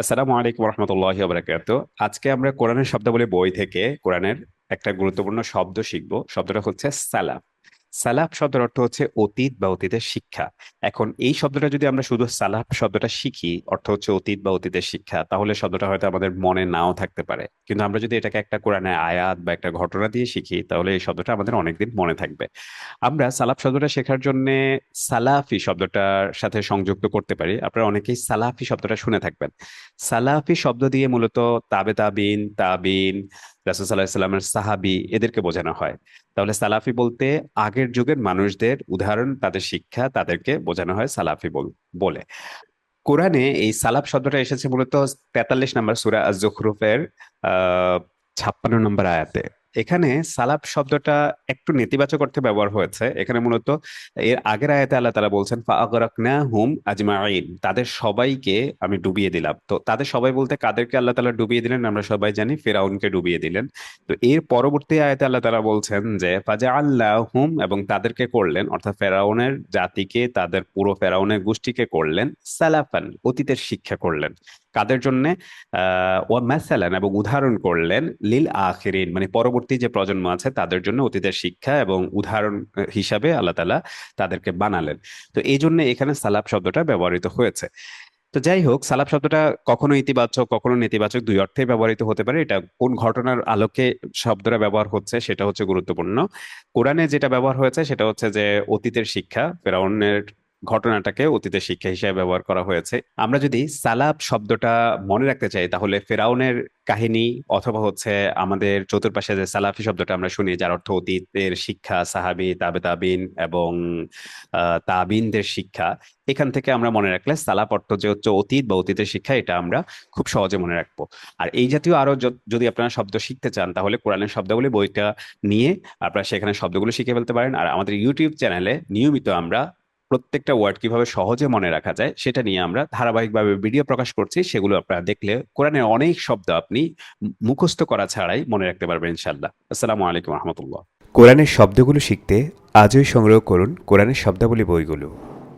আসসালামু আলাইকুম রহমতুল্লাহ বারাকাত আজকে আমরা কোরআনের শব্দাবলী বই থেকে কোরআনের একটা গুরুত্বপূর্ণ শব্দ শিখব। শব্দটা হচ্ছে সালাফ। সালাফ শব্দের অর্থ হচ্ছে অতীত বা অতীতের শিক্ষা। এখন এই শব্দটা যদি আমরা শুধু সালাফ শব্দটা শিখি, অর্থ হচ্ছে অতীত বা অতীতের শিক্ষা, তাহলে শব্দটা হয়তো আমাদের মনে নাও থাকতে পারে। কিন্তু আমরা যদি এটাকে একটা কোরআনে আয়াত বা একটা ঘটনা দিয়ে শিখি, তাহলে এই শব্দটা আমাদের অনেকদিন মনে থাকবে। আমরা সালাফ শব্দটা শেখার জন্য সালাফি শব্দটার সাথে সংযুক্ত করতে পারি। আপনারা অনেকেই সালাফি শব্দটা শুনে থাকবেন। সালাফি শব্দ দিয়ে মূলত তাবে তাবিন তাবিন রাসূল সাল্লাহ সাল্লামের সাহাবি এদেরকে বোঝানো হয়। তাহলে সালাফি বলতে আগের যুগের মানুষদের উদাহরণ, তাদের শিক্ষা তাদেরকে বোঝানো হয় সালাফি বল- কোরআনে এই সালাফ শব্দটা এসেছে মূলত তেতাল্লিশ নম্বর সুরা আহ, ছাপ্পান্ন নম্বর আয়াতে। এখানে সালাফ শব্দটা একটু নেতিবাচক অর্থে ব্যবহার হয়েছে। এখানে মূলত এর আগের আয়াতে আল্লাহ তাআলা বলছেন হুম আজমাইন তাদের সবাইকে আমি ডুবিয়ে দিলাম। তো তাদের সবাই বলতে কাদেরকে আল্লাহ তালা ডুবিয়ে দিলেন? আমরা সবাই জানি ফেরাউনকে ডুবিয়ে দিলেন। তো এর পরবর্তী আয়াতে আল্লাহ তাআলা বলছেন যে ফাজা আল্লাহ হুম এবং তাদেরকে করলেন, অর্থাৎ ফেরাউনের জাতিকে, তাদের পুরো ফেরাউনের গোষ্ঠীকে করলেন, সালাফান, অতীতের শিক্ষা করলেন। কাদের জন্য? ওয়া মাসালান এবং উদাহরণ করলেন লিল আখিরিন মানে পরবর্তী যে প্রজন্ম আছে তাদের জন্য অতীতের শিক্ষা এবং উদাহরণ হিসাবে আল্লাহ তাআলা তাদেরকে বানালেন। তো এই জন্য এখানে সালাফ শব্দটা ব্যবহৃত হয়েছে। তো যাই হোক, সালাফ শব্দটা কখনো ইতিবাচক, কখনো নেতিবাচক দুই অর্থে ব্যবহৃত হতে পারে। এটা কোন ঘটনার আলোকে শব্দটা ব্যবহার হচ্ছে সেটা হচ্ছে গুরুত্বপূর্ণ। কোরআনে যেটা ব্যবহার হয়েছে সেটা হচ্ছে যে অতীতের শিক্ষা, ফেরাউনের ঘটনাটাকে অতীতের শিক্ষা হিসেবে ব্যবহার করা হয়েছে। আমরা যদি সালাফ শব্দটা মনে রাখতে চাই, তাহলে ফেরাউনের কাহিনী অথবা হচ্ছে আমাদের চতুর্পাশে যে সালাফি শব্দটা আমরা শুনি, যার অর্থ অতীতের শিক্ষা, সাহাবি, তাবে তাবিন এবং তাবিনদের শিক্ষা, এখান থেকে আমরা মনে রাখলে সালাপ অর্থ যে হচ্ছে অতীত বা অতীতের শিক্ষা, এটা আমরা খুব সহজে মনে রাখব। আর এই জাতীয় আরও যদি আপনারা শব্দ শিখতে চান, তাহলে কোরআনের শব্দগুলি বইটা নিয়ে আপনারা সেখানে শব্দগুলো শিখে ফেলতে পারেন। আর আমাদের ইউটিউব চ্যানেলে নিয়মিত আমরা প্রত্যেকটা ওয়ার্ড কীভাবে সহজে মনে রাখা যায়, সেটা নিয়ে আমরা ধারাবাহিকভাবে ভিডিও প্রকাশ করছি, সেগুলো আপনারা দেখলে কোরআনের অনেক শব্দ আপনি মুখস্থ করা ছাড়াই মনে রাখতে পারবেন ইনশাল্লাহ আসসালামু আলাইকুম রহমতুল্লাহ। কোরআনের শব্দগুলো শিখতে আজই সংগ্রহ করুন কোরআনের শব্দাবলী বইগুলো।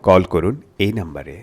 কল করুন এই নাম্বারে।